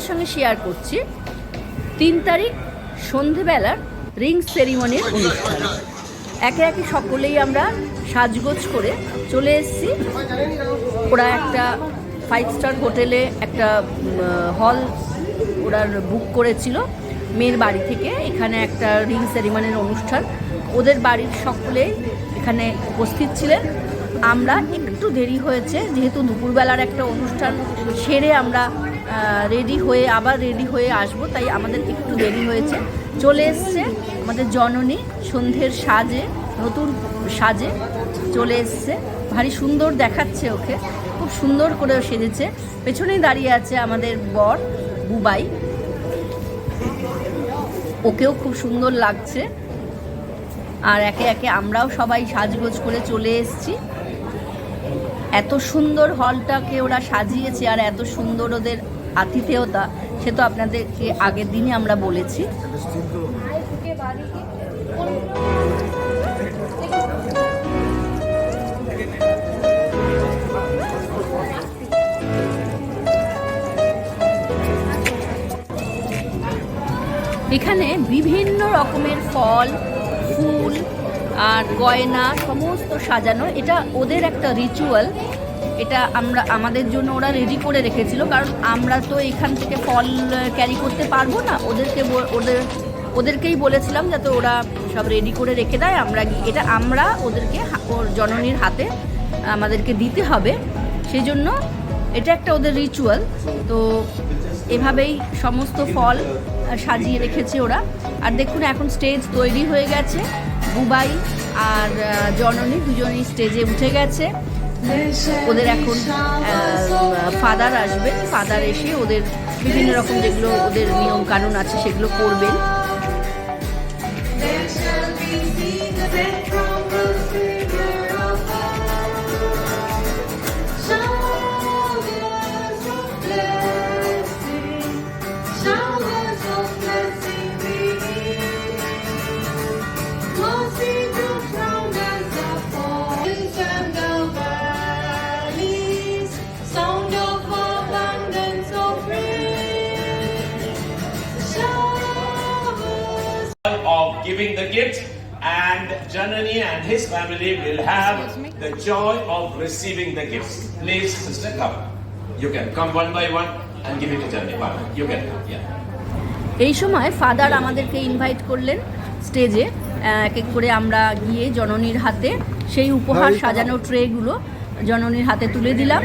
আপনাদের সঙ্গে শেয়ার করছি। তিন তারিখ, সন্ধেবেলার রিং সেরিমনির অনুষ্ঠান। একে একে সকলেই আমরা সাজগোজ করে চলে এসেছি। ওরা একটা ফাইভ স্টার হোটেলে একটা হল ওরা বুক করেছিল। মেয়ের বাড়ি থেকে এখানে একটা রিং সেরিমনির অনুষ্ঠান। ওদের বাড়ির সকলেই এখানে উপস্থিত ছিলেন। আমরা একটু দেরি হয়েছে, যেহেতু দুপুরবেলার একটা অনুষ্ঠান সেরে আমরা রেডি হয়ে, আবার রেডি হয়ে আসব, তাই আমাদের একটু দেরি হয়েছে। চলে এসছে আমাদের জননী সন্ধ্যের সাজে, নতুন সাজে চলে এসছে। ভারী সুন্দর দেখাচ্ছে ওকে, খুব সুন্দর করে সেজেছে। পেছনেই দাঁড়িয়ে আছে আমাদের বর, বুবাই। ওকেও খুব সুন্দর লাগছে। আর একে একে আমরাও সবাই সাজগোজ করে চলে এসেছি। এত সুন্দর হলটাকে ওরা সাজিয়েছে, আর এত সুন্দর ওদের আতিথেয়তা, সে তো আপনাদেরকে আগের দিনই আমরা বলেছি। এখানে বিভিন্ন রকমের ফল, ফুল আর গয়না সমস্ত সাজানো। এটা ওদের একটা রিচুয়াল এটা আমরা, আমাদের জন্য ওরা রেডি করে রেখেছিল, কারণ আমরা তো এখান থেকে ফল ক্যারি করতে পারব না। ওদেরকে ওদের, ওদেরকেই বলেছিলাম যাতে ওরা সব রেডি করে রেখে দেয়। আমরা এটা আমরা ওদেরকে ওর জননীর হাতে আমাদেরকে দিতে হবে। সেই জন্য এটা একটা ওদের রিচুয়াল তো এভাবেই সমস্ত ফল সাজিয়ে রেখেছে ওরা। আর দেখুন, এখন স্টেজ তৈরি হয়ে গেছে। বুবাই আর জননী দুজনেই স্টেজে উঠে গেছে। ওদের এখন ফাদার আসবেন ফাদার এসে ওদের বিভিন্ন রকম যেগুলো ওদের নিয়ম কানুন আছে সেগুলো করবেন। Gift and Janani and his family will have the joy of receiving the gifts. Please, sister, come. You can come one by one and give it to Janani. One. You can come. Yeah. এই সময় father আমাদেরকে invite করলেন স্টেজে এক এক করে আমরা গিয়ে জননীর হাতে সেই উপহার সাজানো ট্রেগুলো জননীর হাতে তুলে দিলাম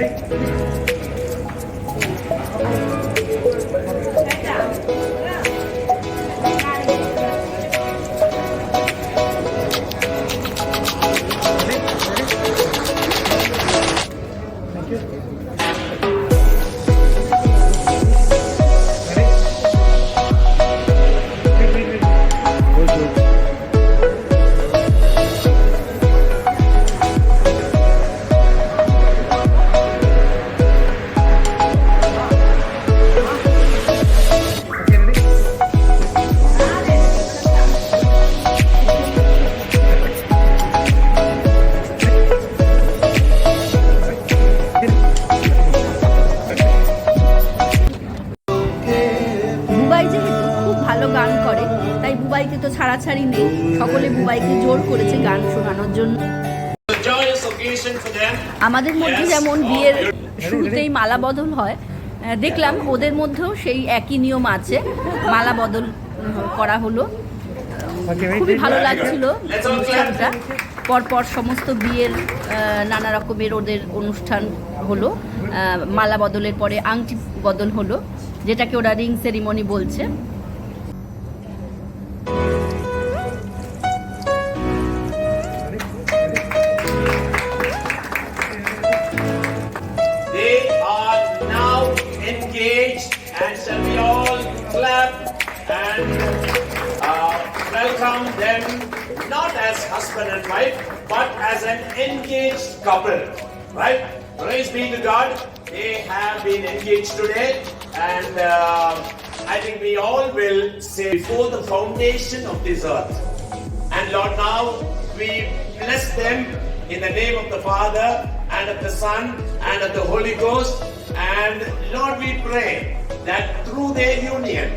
বুবাই বুবাইকে তো ছাড়াছাড়ি নেই। সকলে বুবাইকে জোর করেছে গান শোনানোর জন্য. আমাদের মধ্যে যেমন বিয়ের শুরুতেই মালা বদল হয় দেখলাম ওদের মধ্যেও সেই একই নিয়ম আছে। মালা বদল করা হলো। খুবই ভালো লাগছিল অনুষ্ঠানটা। পরপর সমস্ত বিয়ের নানা রকমের ওদের অনুষ্ঠান হলো। মালা বদলের পরে আংটি বদল হলো যেটাকে ওরা রিং সেরিমনি বলছে। Husband and wife but as an engaged couple. Right? Praise be to God. They have been engaged today And uh, I think we all will say before the foundation of this earth. And Lord, now we bless them in the name of the Father and of the Son and of the Holy Ghost. And Lord, we pray that through their union,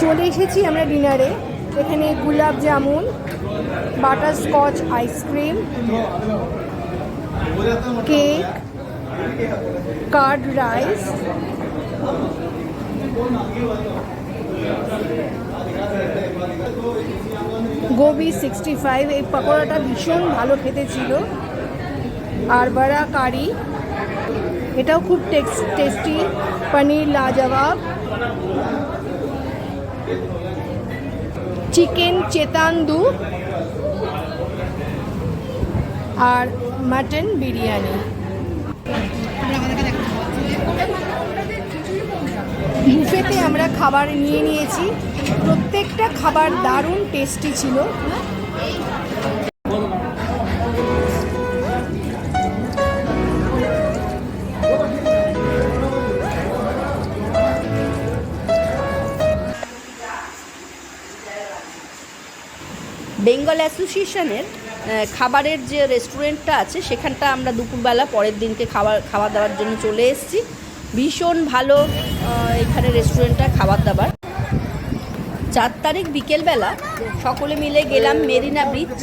চলে এসেছি আমরা ডিনারে। এখানে gulab jamun, butterscotch ice cream cake curd rice gobi sixty five এই পকোড়াটা ভীষণ ভালো খেতে ছিল। আর বড়া কারি। এটাও খুব টেস্টি পনির লাজবাব। চিকেন চেতান্দু আর মাটন বিরিয়ানি। বুফেতে আমরা খাবার নিয়ে নিয়েছি। প্রত্যেকটা খাবার দারুণ টেস্টি ছিল। বেঙ্গল অ্যাসোসিয়েশনের খাবারের যে রেস্টুরেন্টটা আছে, সেখানটা আমরা দুপুরবেলা পরের দিনকে খাবার খাওয়া দাওয়ার জন্য চলে এসেছি। ভীষণ ভালো এখানে রেস্টুরেন্টটা, খাবার দাবার। চার তারিখ বিকেলবেলা সকলে মিলে গেলাম মেরিনা ব্রিজ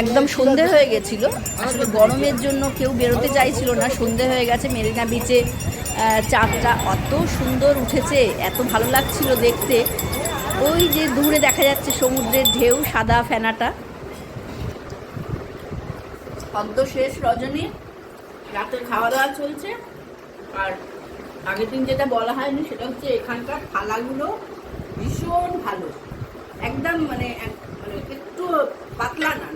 একদম সন্ধে হয়ে গেছিল। আসলে গরমের জন্য কেউ বেরোতে চাইছিল না। সন্ধে হয়ে গেছে মেরিনা বিচে চাঁদটা অত সুন্দর উঠেছে, এত ভালো লাগছিল দেখতে। ওই যে দূরে দেখা যাচ্ছে সমুদ্রের ঢেউ, সাদা ফেনাটা। শব্দ শেষ রজনী, রাতের খাওয়া দাওয়া চলছে। আর আগের দিন যেটা বলা হয়নি, সেটা হচ্ছে এখানকার থালাগুলো ভীষণ ভালো। একদম মানে মানে একটু পাতলা না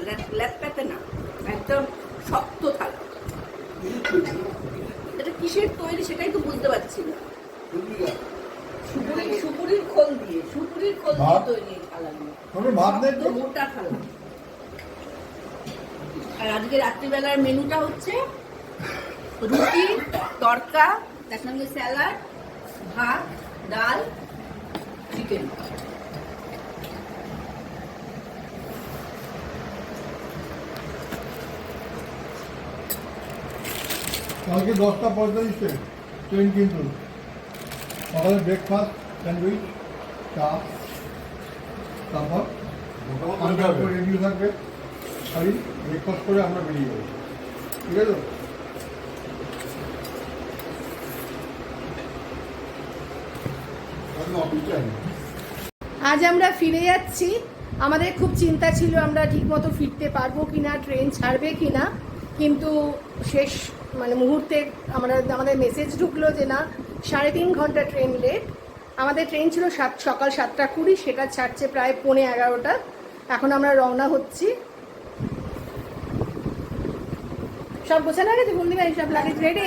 একদম শক্ত থালা এটা কিসের তৈরি সেটাই তো বুঝতে পারছি না সুপুরি সুপুরির খোল দিয়ে সুপুরির খোল দিয়ে ভাত? তৈরি এই থালাগুলো কোনো ভাত নেই তো? মোটা থালা আর আজকে রাত্রিবেলার মেনুটা হচ্ছে রুটি তরকা তার সঙ্গে স্যালাড ভাত ডাল চিকেন। কালকে দশটা পঁয়তাল্লিশে। ট্রেন কিন্তু। সকালে ব্রেকফাস্ট স্যান্ডউইচ চা। তারপর রেডিও থাকবে। খালি ব্রেকফাস্ট করে আমরা বেরিয়ে যাব। ঠিক আছি? আজ আমরা ফিরে যাচ্ছি। আমাদের খুব চিন্তা ছিল আমরা ঠিকমতো ফিরতে পারব কিনা ট্রেন ছাড়বে কিনা। কিন্তু শেষ মানে মুহূর্তে আমরা আমাদের মেসেজ ঢুকলো যে না সাড়ে তিন ঘণ্টা ট্রেন লেট আমাদের ট্রেন ছিল সাত, সকাল সাতটা কুড়ি, সেটা ছাড়ছে প্রায় পৌনে এগারোটা। এখন আমরা রওনা হচ্ছি। সব গোছানো গেছে? বন্ধুরা সব লাগেজ রেডি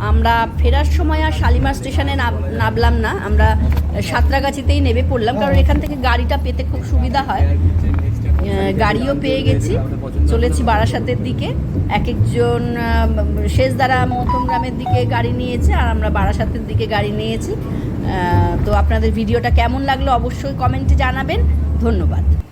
আমরা ফেরার সময় আর শালিমার স্টেশনে নাম- নামলাম না। আমরা সাঁতরাগাছিতেই নেমে পড়লাম, কারণ এখান থেকে গাড়িটা পেতে খুব সুবিধা হয়। গাড়িও পেয়ে গেছি। চলেছি বারাসাতের দিকে। এক একজন শেষ দ্বারা মৌতমগ্রামের দিকে গাড়ি নিয়েছে, আর আমরা বারাসাতের দিকে গাড়ি নিয়েছি। তো আপনাদের ভিডিওটা কেমন লাগল অবশ্যই কমেন্টে জানাবেন। ধন্যবাদ।